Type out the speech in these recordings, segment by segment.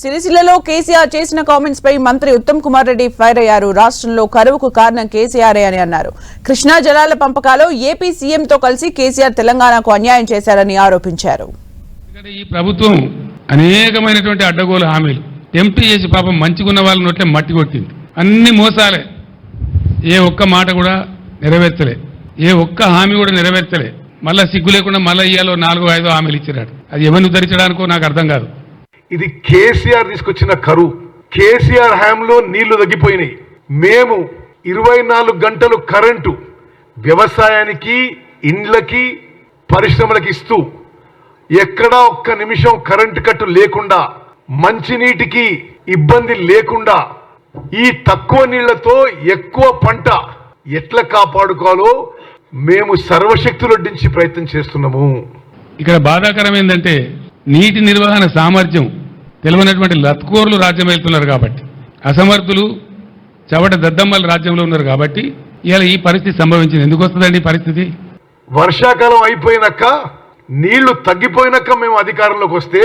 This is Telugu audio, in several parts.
సిరిసిల్లలో కేసీఆర్ చేసిన కామెంట్స్ పై మంత్రి ఉత్తమ్ కుమార్ రెడ్డి ఫైర్ అయ్యారు. రాష్ట్రంలో కరువుకు కారణం కేసీఆర్ అని అన్నారు. కృష్ణా జలాల పంపకాలో ఏపీ సీఎంతో కలిసి కేసీఆర్ తెలంగాణకు అన్యాయం చేశారని ఆరోపించారు. ఈ ప్రభుత్వం అనేకమైనటువంటి అడ్డగోలు హామీలు. ఎంపీ చేసి పాపం మంచిగున్న వాళ్ళ నోట్లే మట్టి కొట్టింది. అన్ని మోసాలే. ఏ ఒక్క మాట కూడా నెరవేర్చలే. ఏ ఒక్క హామీ కూడా నెరవేర్చలే. మళ్ళా సిగ్గు లేకుండా మళ్ళీ ఇయ్యాలో నాలుగో ఐదో హామీలు ఇచ్చినాడు అది ఎవరిని ఉద్ధరించడానికో నాకు అర్థం కాదు. ఇది కేసీఆర్ తీసుకొచ్చిన కరువు కేసీఆర్ హ్యాంలో నీళ్ళు తగ్గిపోయినాయి. మేము ఇరవై నాలుగు గంటలు కరెంటు వ్యవసాయానికి ఇండ్లకి పరిశ్రమలకు ఇస్తూ ఎక్కడా ఒక్క నిమిషం కరెంటు కట్టు లేకుండా మంచినీటికి ఇబ్బంది లేకుండా ఈ తక్కువ నీళ్ళతో ఎక్కువ పంట ఎట్లా కాపాడుకోవాలో మేము సర్వశక్తులొడ్డించి ప్రయత్నం చేస్తున్నాము. ఇక్కడ బాధాకరం ఏంటంటే నీటి నిర్వహణ సామర్థ్యం తెలియనటువంటి లత్కోర్లు రాజ్యం వెళ్తున్నారు కాబట్టి. అసమర్థులు చవట దద్దమ్మల రాజ్యంలో ఉన్నారు కాబట్టి ఇవాళ ఈ పరిస్థితి సంభవించింది. ఎందుకు వస్తుందండి ఈ పరిస్థితి? వర్షాకాలం అయిపోయినాక నీళ్ళు తగ్గిపోయినాక మేము అధికారంలోకి వస్తే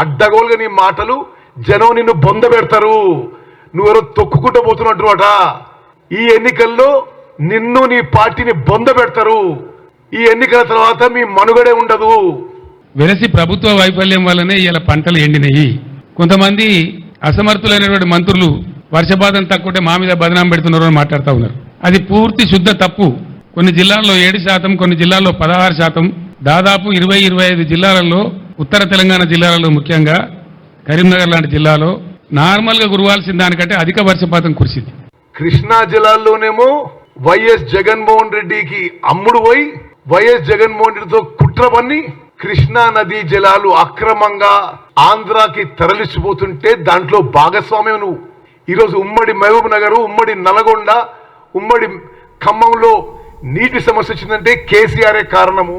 అడ్డగోలుగా నీ మాటలు జనం నిన్ను బొంద పెడతారు. నువ్వెవరో తొక్కుకుంటూ పోతున్నట్టుమాట ఈ ఎన్నికల్లో నిన్ను నీ పార్టీని బొంద పెడతారు. ఈ ఎన్నికల తర్వాత మీ మనుగడే ఉండదు. వెలసి ప్రభుత్వ వైఫల్యం వల్లనే ఇలా పంటలు ఎండినాయి. కొంతమంది అసమర్థులైనటువంటి మంత్రులు వర్షపాతం తక్కువంటే మా మీద బదనాం పెడుతున్నారు అని మాట్లాడుతూ ఉన్నారు. అది పూర్తి శుద్ధ తప్పు. కొన్ని జిల్లాల్లో ఏడు శాతం కొన్ని జిల్లాల్లో పదహారు శాతం. దాదాపు ఇరవై ఇరవై ఐదు జిల్లాలలో ఉత్తర తెలంగాణ జిల్లాలలో ముఖ్యంగా కరీంనగర్ లాంటి జిల్లాలో నార్మల్గా కురవాల్సిన దానికంటే అధిక వర్షపాతం కురిసింది. కృష్ణా జిల్లాల్లోనేమో వైఎస్ జగన్మోహన్ రెడ్డికి అమ్ముడు పోయి వైఎస్ జగన్మోహన్ రెడ్డితో కుట్ర పన్ని కృష్ణా నదీ జలాలు అక్రమంగా ఆంధ్రాకి తరలిసిపోతుంటే దాంట్లో భాగస్వామ్యం నువ్వు. ఈరోజు ఉమ్మడి మహబూబ్ నగర్ ఉమ్మడి నల్గొండ ఉమ్మడి ఖమ్మంలో నీటి సమస్య వచ్చిందంటే కేసీఆరే కారణము.